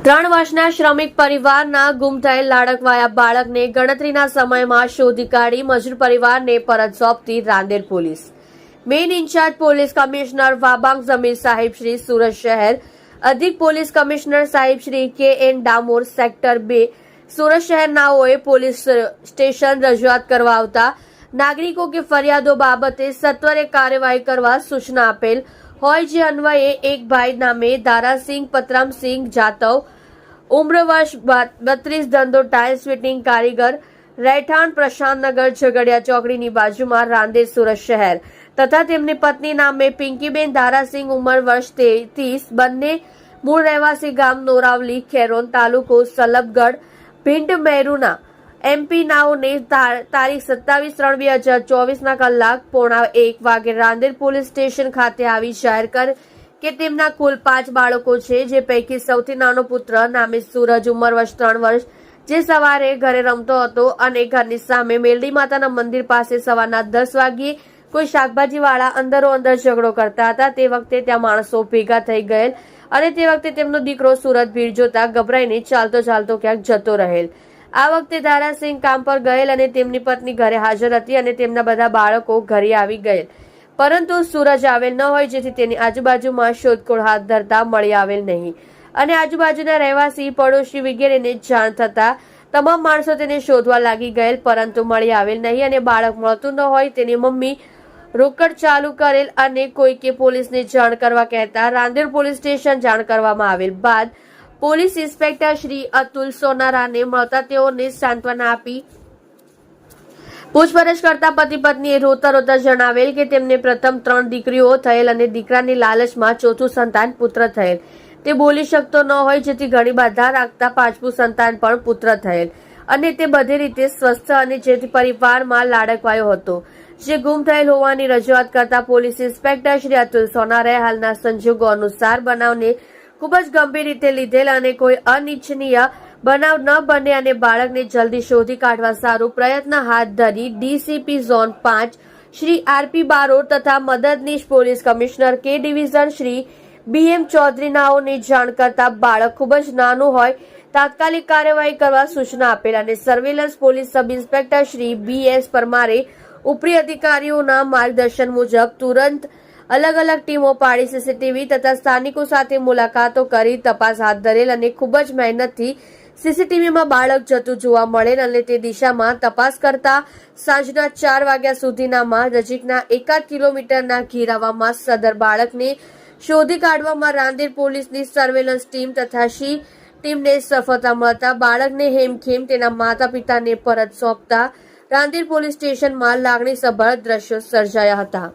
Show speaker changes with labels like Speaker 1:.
Speaker 1: ત્રણ વર્ષના શ્રમિક પરિવારના ગુમ થયેલ લાડકવાયા બાળકને ગણતરીના સમયમાં શોધી કાઢી મજૂર પરિવારને પરત સોંપતી Rander police. Main incharge police commissioner Wabang Jamir સાહેબ શ્રી સુરત શહેર, અધિક પોલીસ કમિશનર સાહેબ શ્રી કે એન ડામોર સેક્ટર બે, સુરત શહેરનાઓએ પોલીસ સ્ટેશન રજૂઆત કરવા આવતા નાગરિકો કે ફરિયાદો બાબતે સત્વરે કાર્યવાહી કરવા સૂચના આપેલ હોય જે અન્વયે એક ભાઈ નામે દારાસિંહ પતરામસિંહ જાતવ ઉમ્ર વર્ષ બત્રીસ ધંધો, ટાઇલ્સ ફિટિંગ કારીગર, રહેઠાણ પ્રશાંતનગર ઝઘડિયા ચોકડીની બાજુમાં રાંદેર સુરત શહેર. તથા તેમની પત્ની નામે પિંકીબેન દારાસિંહ ઉંમર વર્ષ ત્રીસ બંને મૂળ રહેવાસી ગામ નોરાવલી ખેરોન તાલુકો સલભગઢ ભીંડ મહેરુના એમપી નાઓને તારીખ સત્તાવીસ ત્રણ બે હજાર ચોવીસના કલાક પોણા એક વાગે રાંદેર પોલીસ સ્ટેશન ખાતે આવી જાહેર કર કે તેમના કુલ પાંચ બાળકો છે, જે પૈકી સૌથી નાનો પુત્ર નામે સૂરજ ઉંમર વર્ષ ત્રણ વર્ષ, જે સવારે ઘરે રમતો હતો અને ઘરની સામે મેલડી માતાના મંદિર પાસે સવારના દસ વાગ્યે કોઈ શાકભાજીવાળા અંદરો અંદર ઝઘડો કરતા હતા. તે વખતે ત્યાં માણસો ભેગા થઈ ગયેલ અને તે વખતે તેમનો દીકરો સુરત ભીડ જોતા ગભરાઈને ચાલતો ચાલતો ક્યાંક જતો રહેલ. આ વખતે દારાસિંહ કામ પર ગયેલ અને તેમની પત્ની ઘરે હાજર હતી અને તેમના બધા બાળકો ઘરે આવી ગયેલ. પરંતુ સૂરજ આવેલ ન હોય જેથી તેની આજુબાજુમાં શોધખોળ હાથ ધરતા મળી આવેલ નહીં. અને આજુબાજુના રહેવાસી, પડોશી વગેરેને જાણ થતા તમામ માણસો તેને શોધવા લાગી ગયેલ, પરંતુ મળી આવેલ નહીં અને બાળક મળતું ન હોય તેની મમ્મી રોકડ ચાલુ કરેલ અને કોઈકે પોલીસને જાણ કરવા કહેતા રાંદેર પોલીસ સ્ટેશન જાણ કરવામાં આવેલ બાદ પોલીસ ઇન્સ્પેક્ટર શ્રી અતુલ સોનારાને મળતા તેઓને સાંત્વના આપી પૂછપરછ કરતા પતિ પત્નીએ રોતા રોતા જણાવેલ કે તેમને પ્રથમ ત્રણ દીકરીઓ થયેલ અને દીકરાની લાલચમાં ચોથું સંતાન પુત્ર થયેલ. તે બોલી શકતો ન હોય, જેથી ઘણી બાધા રાખતા પાંચમું સંતાન પણ પુત્ર થયેલ અને તે બધી રીતે સ્વસ્થ અને જેથી પરિવારમાં લાડકવાયો હતો. જે ગુમ થયેલ હોવાની રજૂઆત કરતા પોલીસ ઇન્સ્પેક્ટર શ્રી અતુલ સોનારે હાલના સંજોગો અનુસાર બનાવને ખૂબ જ ગંભીર રીતે લીધેલ અને કોઈ અનિચ્છનીય બનાવ ન બને અને બાળકને જલ્દી શોધી કાઢવા સારું પ્રયત્ન હાથ ધરી ડીસીપી ઝોન પાંચ, શ્રી આરપી બારોટ તથા મદદનીશ police commissioner K division Shri B M ચૌધરીનાઓને જાણ કરતા બાળક ખૂબ જ નાનું હોય, તાત્કાલિક કાર્યવાહી કરવા સૂચના આપેલ અને surveillance police sub inspector Shri B S પરમારે ઉપરી અધિકારીઓના માર્ગદર્શન મુજબ તુરંત અલગ અલગ ટીમો પાડી સીસીટીવી તથા સ્થાનિકો સાથે મુલાકાતો કરી તપાસ હાથ ધરેલ અને ખૂબ જ મહેનતથી સીસીટીવીમાં બાળક જતું જોવા મળેલ અને તે દિશામાં તપાસ કરતા સાંજના ચાર વાગ્યા સુધીનામાં નજીકના એકાદ કિલોમીટરના ઘેરાવામાં સદર બાળકને શોધી કાઢવામાં રાંદેર પોલીસની સર્વેલન્સ ટીમ તથા શી ટીમને સફળતા મળતા બાળકને હેમખેમ તેના માતા પિતાને પરત સોંપતા રાંદેર પોલીસ સ્ટેશનમાં લાગણી સભર દ્રશ્યો સર્જાયા હતા.